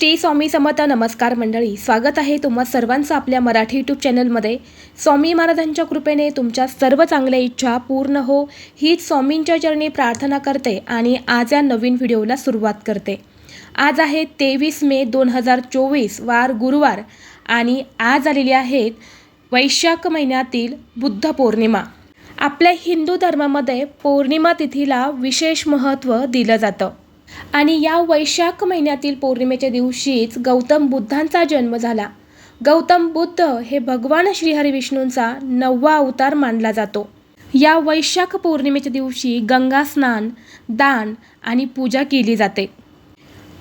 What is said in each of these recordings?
श्री स्वामी समर्थ नमस्कार मंडळी स्वागत आहे तुम्हा सर्वांचं आपल्या मराठी यूट्यूब चॅनलमध्ये. स्वामी महाराजांच्या कृपेने तुमच्या सर्व चांगल्या इच्छा पूर्ण हो हीच स्वामींच्या चरणी प्रार्थना करते आणि आज या नवीन व्हिडिओला सुरुवात करते. आज आहे तेवीस मे दोन हजार चोवीस वार गुरुवार आणि आज आलेली आहेत वैशाख महिन्यातील बुद्ध पौर्णिमा. आपल्या हिंदू धर्मामध्ये पौर्णिमा तिथीला विशेष महत्त्व दिलं जातं. आणि या वैशाख महिन्यातील पौर्णिमेच्या दिवशीच गौतम बुद्धांचा जन्म झाला. गौतम बुद्ध हे भगवान श्रीहरी विष्णूंचा नववा अवतार मानला जातो. या वैशाख पौर्णिमेच्या दिवशी गंगा स्नान दान आणि पूजा केली जाते.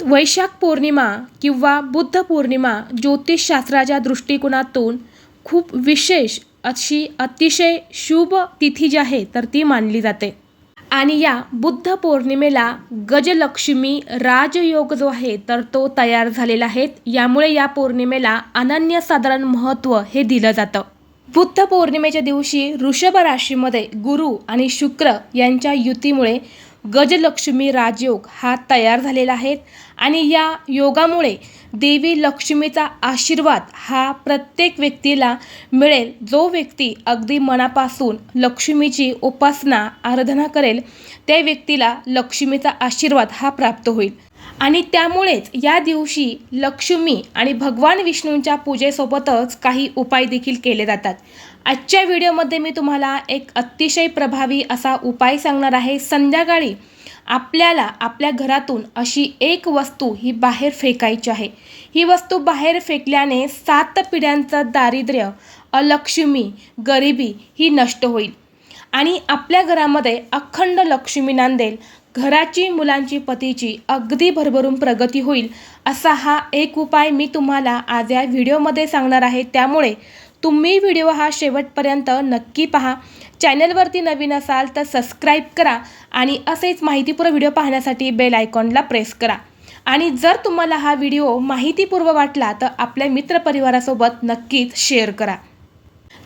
वैशाख पौर्णिमा किंवा बुद्ध पौर्णिमा ज्योतिषशास्त्राच्या दृष्टिकोनातून खूप विशेष अशी अतिशय शुभ तिथी जी आहे तर ती मानली जाते. आणि या बुद्ध पौर्णिमेला गजलक्ष्मी राजयोग जो आहे तर तो तयार झालेला आहे. यामुळे या पौर्णिमेला अनन्यसाधारण महत्त्व हे दिलं जातं. बुद्ध पौर्णिमेच्या दिवशी वृषभ राशीमध्ये गुरु आणि शुक्र यांच्या युतीमुळे गजलक्ष्मी राजयोग हा तयार झालेला आहे आणि या योगामुळे देवी लक्ष्मीचा आशीर्वाद हा प्रत्येक व्यक्तीला मिळेल. जो व्यक्ती अगदी मनापासून लक्ष्मीची उपासना आराधना करेल त्या व्यक्तीला लक्ष्मीचा आशीर्वाद हा प्राप्त होईल. आणि त्यामुळेच या दिवशी लक्ष्मी आणि भगवान विष्णूंच्या पूजेसोबतच काही उपाय देखील केले जातात. आजच्या व्हिडिओमध्ये मी तुम्हाला एक अतिशय प्रभावी असा उपाय सांगणार आहे. संध्याकाळी आपल्याला आपल्या घरातून अशी एक वस्तू ही बाहेर फेकायची आहे. ही वस्तू बाहेर फेकल्याने सात पिढ्यांचं दारिद्र्य अलक्ष्मी गरिबी ही नष्ट होईल. आणि आपल्या घरामध्ये अखंड लक्ष्मी नांदेल घराची मुलांची पतीची अगदी भरभरून प्रगती होईल असा हा एक उपाय मी तुम्हाला आज या व्हिडिओमध्ये सांगणार आहे. त्यामुळे तुम्ही व्हिडिओ हा शेवटपर्यंत नक्की पहा. चॅनलवरती नवीन असाल तर सबस्क्राईब करा आणि असेच माहितीपूर्ण व्हिडिओ पाहण्यासाठी बेल आयकॉनला प्रेस करा. आणि जर तुम्हाला हा व्हिडिओ माहितीपूर्व वाटला तर आपल्या मित्रपरिवारासोबत नक्कीच शेअर करा.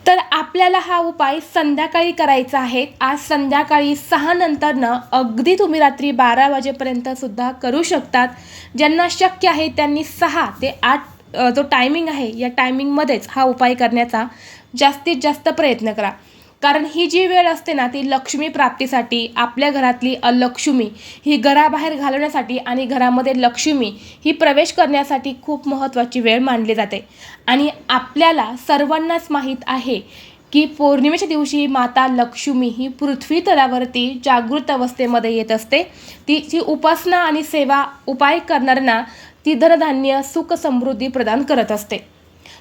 तर आपल्याला हा उपाय संध्याकाळी करायचा आहे. आज संध्याकाळी सहा नंतरनं अगदी तुम्ही रात्री बारा वाजेपर्यंत सुद्धा करू शकतात. ज्यांना शक्य आहे त्यांनी सहा ते आठ जो टायमिंग आहे या टायमिंगमध्येच हा उपाय करण्याचा जास्तीत जास्त प्रयत्न करा. कारण ही जी वेळ असते ना ती लक्ष्मी प्राप्तीसाठी आपल्या घरातली अलक्ष्मी ही घराबाहेर घालवण्यासाठी आणि घरामध्ये लक्ष्मी ही प्रवेश करण्यासाठी खूप महत्त्वाची वेळ मानली जाते. आणि आपल्याला सर्वांनाच माहीत आहे की पौर्णिमेच्या दिवशी माता लक्ष्मी ही पृथ्वी तलावरती जागृत अवस्थेमध्ये येत असते. तिची उपासना आणि सेवा उपाय करणाऱ्यांना ती धनधान्य सुख समृद्धी प्रदान करत असते.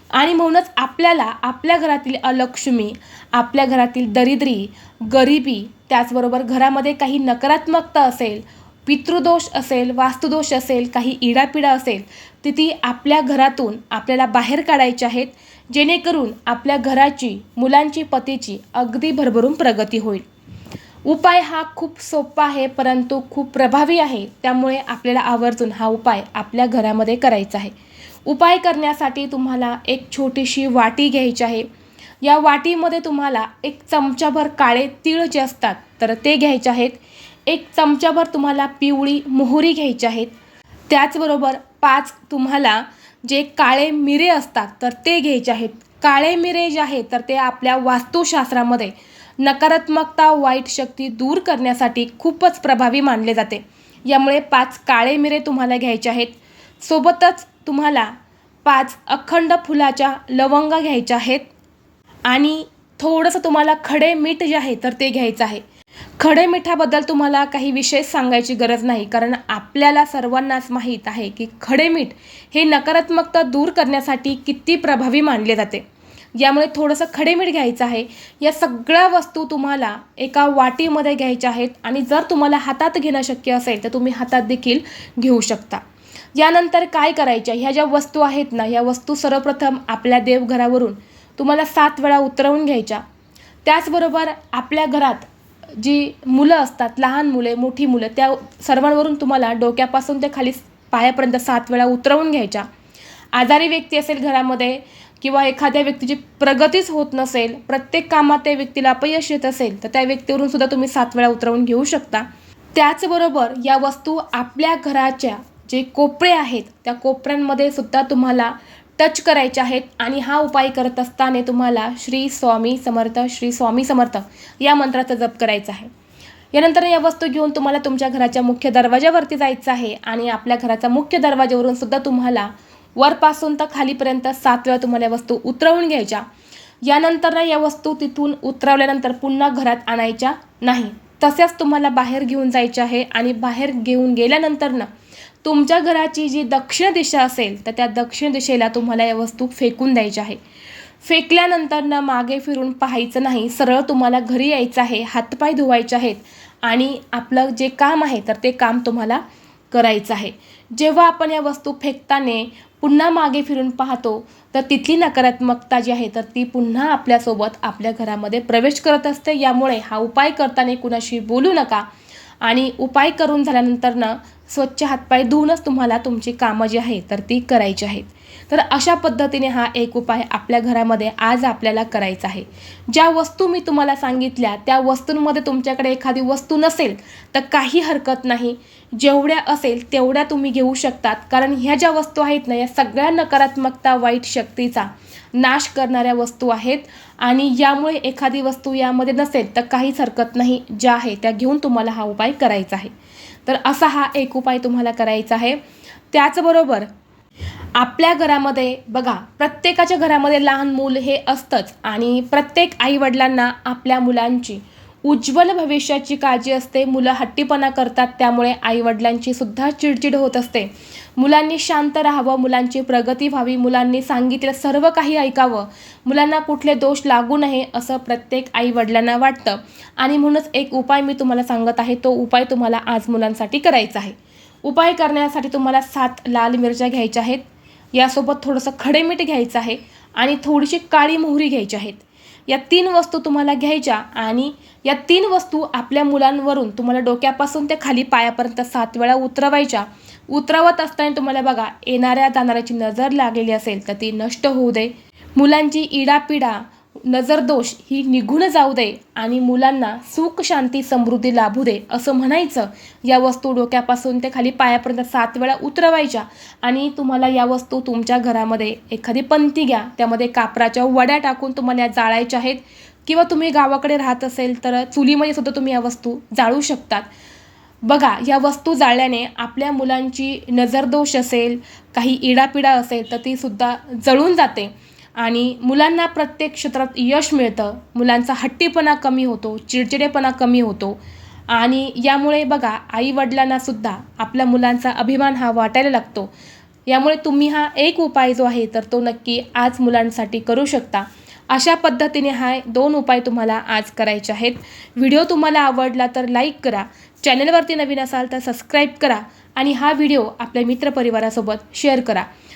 आणि म्हणूनच आपल्याला आपल्या घरातील अलक्ष्मी आपल्या घरातील दरिद्री गरिबी त्याचबरोबर घरामध्ये काही नकारात्मकता असेल पितृदोष असेल वास्तुदोष असेल काही इडापिडा असेल ती ती आपल्या घरातून आपल्याला बाहेर काढायची आहेत जेणेकरून आपल्या घराची मुलांची पतीची अगदी भरभरून प्रगती होईल. उपाय हा खूप सोपा आहे परंतु खूप प्रभावी आहे त्यामुळे आपल्याला आवर्जून हा उपाय आपल्या घरामध्ये करायचा आहे. उपाय करण्यासाठी तुम्हाला एक छोटीशी वाटी घ्यायची आहे. या वाटीमध्ये तुम्हाला एक चमचाभर काळे तीळ जे असतात तर ते घ्यायचे आहेत. एक चमचाभर तुम्हाला पिवळी मोहरी घ्यायची आहेत. त्याचबरोबर पाच तुम्हाला जे काळे मिरे असतात तर ते घ्यायचे आहेत. काळे मिरे जे आहेत तर ते आपल्या वास्तुशास्त्रामध्ये नकारात्मकता वाईट शक्ती दूर करण्यासाठी खूपच प्रभावी मानले जाते. यामुळे पाच काळे मिरे तुम्हाला घ्यायचे आहेत. सोबतच तुम्हाला पाच अखंड फुलाच्या लवंगा घ्यायच्या आहेत आणि थोडंसं तुम्हाला खडे मीठ जे आहे तर ते घ्यायचं आहे. खडे मिठाबद्दल तुम्हाला काही विशेष सांगायची गरज नाही कारण आपल्याला सर्वांनाच माहीत आहे की खडे मीठ हे नकारात्मकता दूर करण्यासाठी किती प्रभावी मानले जाते. यामुळे थोडंसं खडे मीठ घ्यायचं आहे. या सगळ्या वस्तू तुम्हाला एका वाटीमध्ये घ्यायच्या आहेत आणि जर तुम्हाला हातात घेणं शक्य असेल तर तुम्ही हातात देखील घेऊ शकता. यानंतर काय करायच्या ह्या ज्या वस्तू आहेत ना ह्या वस्तू सर्वप्रथम आपल्या देवघरावरून तुम्हाला सात वेळा उतरवून घ्यायच्या. त्याचबरोबर आपल्या घरात जी मुलं असतात लहान मुले मोठी मुलं त्या सर्वांवरून तुम्हाला डोक्यापासून ते खाली पायापर्यंत सात वेळा उतरवून घ्यायच्या. आजारी व्यक्ती असेल घरामध्ये किंवा एखाद्या व्यक्तीची प्रगतीच होत नसेल प्रत्येक कामात त्या व्यक्तीला अपयश येत असेल तर त्या व्यक्तीवरून सुद्धा तुम्ही सात वेळा उतरवून घेऊ शकता. त्याचबरोबर या वस्तू आपल्या घराच्या जे कोपरे आहेत त्या कोपऱ्यांमध्ये सुद्धा तुम्हाला टच करायचे आहेत आणि हा उपाय करत असताना तुम्हाला श्री स्वामी समर्थ श्री स्वामी समर्थ या मंत्राचा जप करायचा आहे. यानंतर या वस्तू घेऊन तुम्हाला तुमच्या घराच्या मुख्य दरवाज्यावरती जायचं आहे आणि आपल्या घराच्या मुख्य दरवाजावरून सुद्धा तुम्हाला वरपासून तर खालीपर्यंत सात वेळा तुम्हाला या वस्तू उतरवून घ्यायच्या. यानंतर या वस्तू तिथून उतरवल्यानंतर पुन्हा घरात आणायच्या नाही. तसेच तुम्हाला बाहेर घेऊन जायचे आहे आणि बाहेर घेऊन गेल्यानंतर ना तुमच्या घराची जी दक्षिण दिशा असेल तर त्या दक्षिण दिशेला तुम्हाला या वस्तू फेकून द्यायच्या आहे फेकल्यानंतर ना मागे फिरून पाहायचं नाही सरळ तुम्हाला घरी यायचं आहे हातपाय धुवायचे आहेत आणि आपलं जे काम आहे तर ते काम तुम्हाला करायचं आहे. जेव्हा आपण या वस्तू फेकताना पुन्हा मागे फिरून पाहतो तर तिथली नकारात्मकता जी आहे तर ती पुन्हा आपल्यासोबत आपल्या घरामध्ये प्रवेश करत असते. यामुळे हा उपाय करताना कुणाशी बोलू नका आणि उपाय करून झाल्यानंतर ना स्वच्छ हातपाय धुवूनच तुम्हाला तुमची कामं जी आहे तर ती करायची आहेत. तर अशा पद्धतीने हा एक उपाय आपल्या घरामध्ये आज आपल्याला करायचा आहे. ज्या वस्तू मी तुम्हाला सांगितल्या त्या वस्तूंमध्ये तुमच्याकडे एखादी वस्तू नसेल तर काही हरकत नाही. जेवढ्या असेल तेवढ्या तुम्ही घेऊ शकतात. कारण ह्या ज्या वस्तू आहेत ना या सगळ्या नकारात्मकता वाईट शक्तीचा नाश करणाऱ्या वस्तू आहेत. आणि यामुळे एखादी वस्तू यामध्ये नसेल तर काहीच हरकत नाही. ज्या आहे त्या घेऊन तुम्हाला हा उपाय करायचा आहे. तर असा हा एक उपाय तुम्हाला करायचा आहे. त्याचबरोबर आपल्या घरामध्ये बघा प्रत्येकाच्या घरामध्ये लहान मूल हे असतंच आणि प्रत्येक आईवडिलांना आपल्या मुलांची उज्ज्वल भविष्याची काळजी असते. मुलं हट्टीपणा करतात त्यामुळे आईवडिलांची सुद्धा चिडचिड होत असते. मुलांनी शांत राहावं मुलांची प्रगती व्हावी मुलांनी सांगितलं सर्व काही ऐकावं. मुलांना कुठले दोष लागू नये असं प्रत्येक आईवडिलांना वाटतं. आणि म्हणूनच एक उपाय मी तुम्हाला सांगत आहे तो उपाय तुम्हाला आज मुलांसाठी करायचा आहे. उपाय करण्यासाठी तुम्हाला सात लाल मिरच्या घ्यायच्या आहेत. यासोबत थोडंसं खडे मीठ घ्यायचं आहे आणि थोडीशी काळी मोहरी घ्यायची आहेत. या तीन वस्तू तुम्हाला घ्यायच्या आणि या तीन वस्तू आपल्या मुलांवरून तुम्हाला डोक्यापासून ते खाली पायापर्यंत सात वेळा उतरवायच्या. उतरवत असताना तुम्हाला बघा येणाऱ्या जाणाऱ्याची नजर लागलेली असेल तर ती नष्ट होऊ दे. मुलांची इडापिडा नजरदोष ही निघून जाऊ दे आणि मुलांना सुख शांती समृद्धी लाभू दे असं म्हणायचं. या वस्तू डोक्यापासून ते खाली पायापर्यंत सात वेळा उतरवायच्या आणि तुम्हाला या वस्तू तुमच्या घरामध्ये एखादी पंथी घ्या. त्यामध्ये कापराच्या वड्या टाकून तुम्हाला या जाळायच्या आहेत. किंवा तुम्ही गावाकडे राहत असेल तर चुलीमध्ये सुद्धा तुम्ही या वस्तू जाळू शकतात. बघा या वस्तू जाळल्याने आपल्या मुलांची नजरदोष असेल काही इडापिडा असेल तर ती सुद्धा जळून जाते. आणि मुलांना प्रत्येक क्षेत्रात यश मिळतं. मुलांचा हट्टीपणा कमी होतो चिडचिडेपणा कमी होतो. आणि यामुळे बघा आईवडिलांनासुद्धा आपल्या मुलांचा अभिमान हा वाटायला लागतो. यामुळे तुम्ही हा एक उपाय जो आहे तर तो नक्की आज मुलांसाठी करू शकता. अशा पद्धतीने हा दोन उपाय तुम्हाला आज करायचे आहेत. व्हिडिओ तुम्हाला आवडला तर लाईक करा. चॅनलवरती नवीन असाल तर सबस्क्राईब करा. आणि हा व्हिडिओ आपल्या मित्रपरिवारासोबत शेअर करा.